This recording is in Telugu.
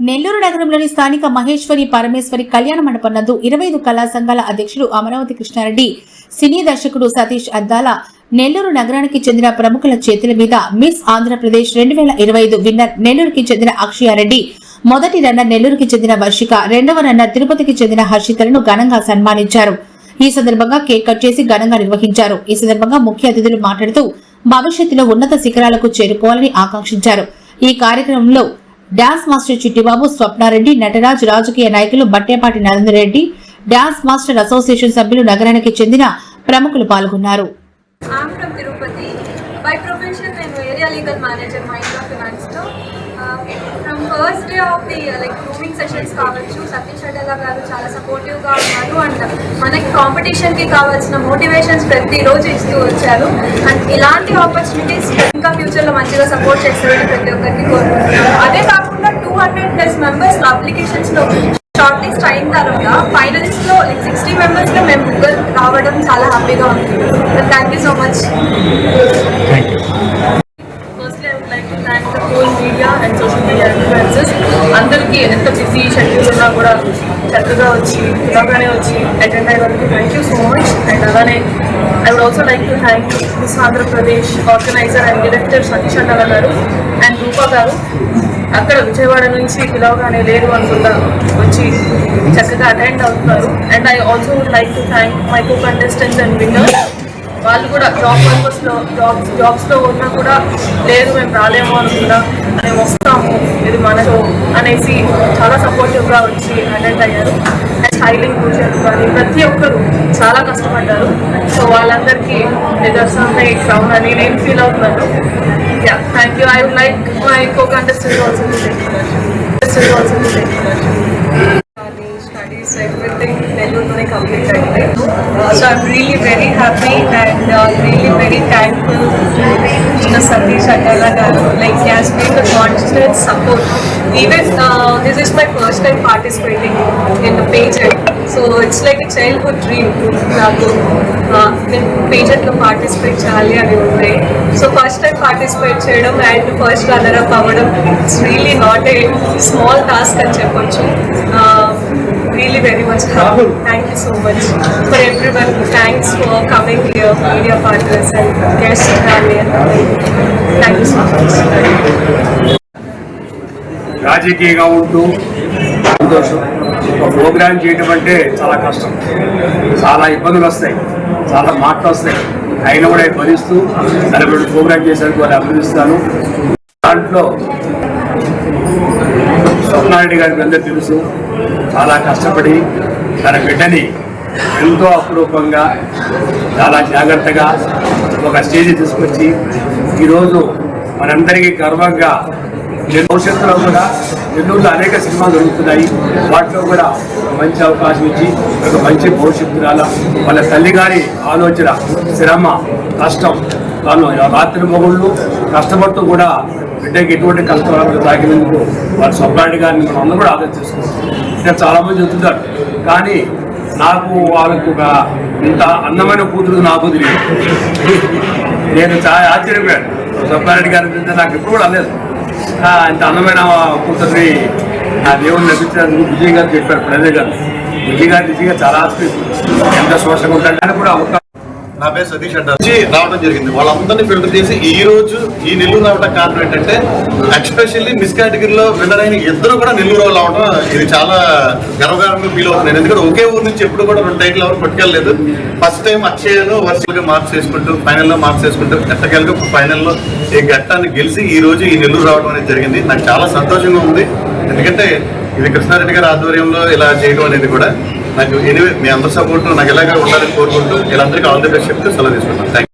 నెల్లూరు నగరంలోని స్థానిక మహేశ్వరి పరమేశ్వరి కళ్యాణ మండపం నందు ఇరవై ఐదు కళా సంఘాల అధ్యక్షుడు అమరావతి కృష్ణారెడ్డి సినీ దర్శకుడు సతీష్ అద్దాల నెల్లూరు నగరానికి చెందిన ప్రముఖుల చేతుల మీద మిస్ ఆంధ్రప్రదేశ్ రెండు వేల ఇరవై ఐదు విన్నర్ నెల్లూరుకి చెందిన అక్షయారెడ్డి మొదటి రన్నర్ నెల్లూరుకి చెందిన వర్షిక రెండవ రన్నర్ తిరుపతికి చెందిన హర్షితలను ఘనంగా సన్మానించారు. ఈ సందర్భంగా కేక్ కట్ చేసి ఘనంగా నిర్వహించారు. ఈ సందర్భంగా ముఖ్య అతిథులు మాట్లాడుతూ భవిష్యత్తులో ఉన్నత శిఖరాలకు చేరుకోవాలని ఆకాంక్షించారు. ఈ కార్యక్రమంలో డాన్స్ మాస్టర్ చిట్టిబాబు స్వప్నారెడ్డి నటరాజ్ రాజకీయ నాయకులు Battepati Narender Reddy dance master association సభ్యులు నగరానికి చెందిన ప్రముఖులు పాల్గొన్నారు. I'm from Tirupati. By profession నేను ఏరియా లీగల్ మేనేజర్ మైండ్లో ఫినాన్స్లో from first day of the like grooming sessions కావచ్చు సతీష్ అడ్డలా గారు చాలా సపోర్టివ్గా ఉన్నారు అండ్ మనకి కాంపిటీషన్కి కావాల్సిన మోటివేషన్స్ ప్రతిరోజు ఇస్తూ వచ్చారు. అండ్ ఇలాంటి ఆపర్చునిటీస్ ఇంకా ఫ్యూచర్లో మంచిగా సపోర్ట్ చేస్తారని ప్రతి ఒక్కరికి కోరు చాలా హ్యాపీగా ఉంది. థ్యాంక్ యూ సో మచ్ అందరికీ ఎంత బిజీ షెడ్యూల్ ఉన్నా కూడా చక్కగా వచ్చి ఇలాగానే వచ్చి అటెండ్ అయ్యే వరకు thank you so much and అలానే I would also like to thank miss Andhra Pradesh organiser and director Satish గారు అండ్ రూపా గారు. అక్కడ విజయవాడ నుంచి పిలవగానే లేరు అనుకుంటా వచ్చి చక్కగా అటెండ్ అవుతున్నారు. And I also would like to thank my co contestants and winners వాళ్ళు కూడా జాబ్ పర్పస్లో జాబ్స్ జాబ్స్లో ఉన్నా కూడా లేదు మేము రాలేము అనుకున్నా మేము వస్తాము ఇది మనతో అనేసి చాలా సపోర్టివ్గా వచ్చి అటెండ్ అయ్యారు. అండ్ హైలింగ్ కూర్చొని కానీ ప్రతి ఒక్కరు చాలా కష్టపడ్డారు. సో వాళ్ళందరికీ నిదర్శనమే క్రౌన్ అని నేను ఫీల్ అవుతున్నాను. you. I like my co-contestant also to take also to take studies, everything, they don't know complete right uh, So I'm really very happy and uh, really very thankful to Mr. Satish Atala Garu. Uh, like he has been the constant support. Even uh, this is my first time participating in the pageant. So it's like a childhood dream. పేజెంట్లో పార్టిసిపేట్ చేయాలి అని ఉంది. సో ఫస్ట్ టైం పార్టిసిపేట్ చేయడం అండ్ ఫస్ట్ రన్నర్ అప్ అవ్వడం it's really not a small task అని చెప్పొచ్చు. Really very much thank you so much for every one thanks for coming here media partners and guest thank you so much రాజకీయంగా ఉంటూ సంతోషం. ఒక ప్రోగ్రామ్ చేయడం అంటే చాలా కష్టం. చాలా ఇబ్బందులు వస్తాయి. చాలా మాటలు వస్తాయి. అయినా కూడా అవి భరిస్తూ నలభై ప్రోగ్రామ్ చేసేందుకు వారిని అభినందిస్తాను. దాంట్లో స్వప్నారెడ్డి గారికి అందరూ తెలుసు చాలా కష్టపడి తన బిడ్డని ఎంతో అపురూపంగా చాలా జాగ్రత్తగా ఒక స్టేజ్ తీసుకొచ్చి ఈరోజు మనందరికీ గర్వంగా భవిష్యత్తులో కూడా నెల్లూరులో అనేక సినిమాలు జరుగుతున్నాయి. వాటిలో కూడా మంచి అవకాశం ఇచ్చి ఒక మంచి భవిష్యత్తు రాల. వాళ్ళ తల్లి గారి ఆలోచన శ్రమ కష్టం తాను రాత్రి మొగుళ్ళు కష్టపడుతూ కూడా బిడ్డకి ఎటువంటి కష్టం రాకుండా తాగినందుకు వాళ్ళ స్వప్నాడి గారిని మనం అందరూ కూడా ఆదరణ చేసుకుంటాం ఇంకా చాలామంది చెప్తున్నారు కానీ నాకు వాళ్ళకు ఒక ఇంత అందమైన కూతురు నాకు నేను చాలా ఆశ్చర్యపోయాను. సొబ్బారెడ్డి గారి నాకు ఎప్పుడు కూడా లేదు. ఇంత అందమైన కూతుర్ని నా దేవుని నడిపించినందుకు విజయ్ గారు చెప్పారు ప్రజయ్ గారు విజయ్ గారు నిజంగా చాలా ఆశ్చర్యం ఎంత శోషంగా ఉంటాడు అని కూడా ఒక నా పేరు సతీష్ అడ్డా రావడం జరిగింది. వాళ్ళందరినీ ఫిల్టర్ చేసి ఈ రోజు ఈ నెల్లూరు రావడం కారణం ఏంటంటే ఎక్స్పెషల్లీ మిస్ కేటగిరీలో విన్నర్ అయిన ఇద్దరు కూడా నెల్లూరు వాళ్ళు అవడం ఇది చాలా గర్వకారంగా ఫీల్ అవుతున్నాను ఎందుకంటే ఒకే ఊరు నుంచి ఎప్పుడు కూడా రెండు టైట్లు ఎవరు పట్టుకెళ్ళలేదు. ఫస్ట్ టైం అక్షయ్యను వర్చువల్గా మార్క్స్ చేసుకుంటూ ఫైనల్లో మార్క్స్ చేసుకుంటూ ఎట్టకెళ్ళగా ఫైనల్లో ఈ ఘట్టాన్ని గెలిచి ఈ రోజు ఈ నెల్లూరు రావడం అనేది జరిగింది. నాకు చాలా సంతోషంగా ఉంది. ఎందుకంటే ఇది కృష్ణారెడ్డి గారి ఆధ్వర్యంలో ఇలా చేయడం అనేది కూడా నాకు ఎనివే మీ అందరి సపోర్ట్ నాకు ఎలాగ ఉండాలని కోరుకుంటూ వీళ్ళందరికీ ఆల్ ది బెస్ట్ చెప్తూ సెలవు తీసుకుంటాను థ్యాంక్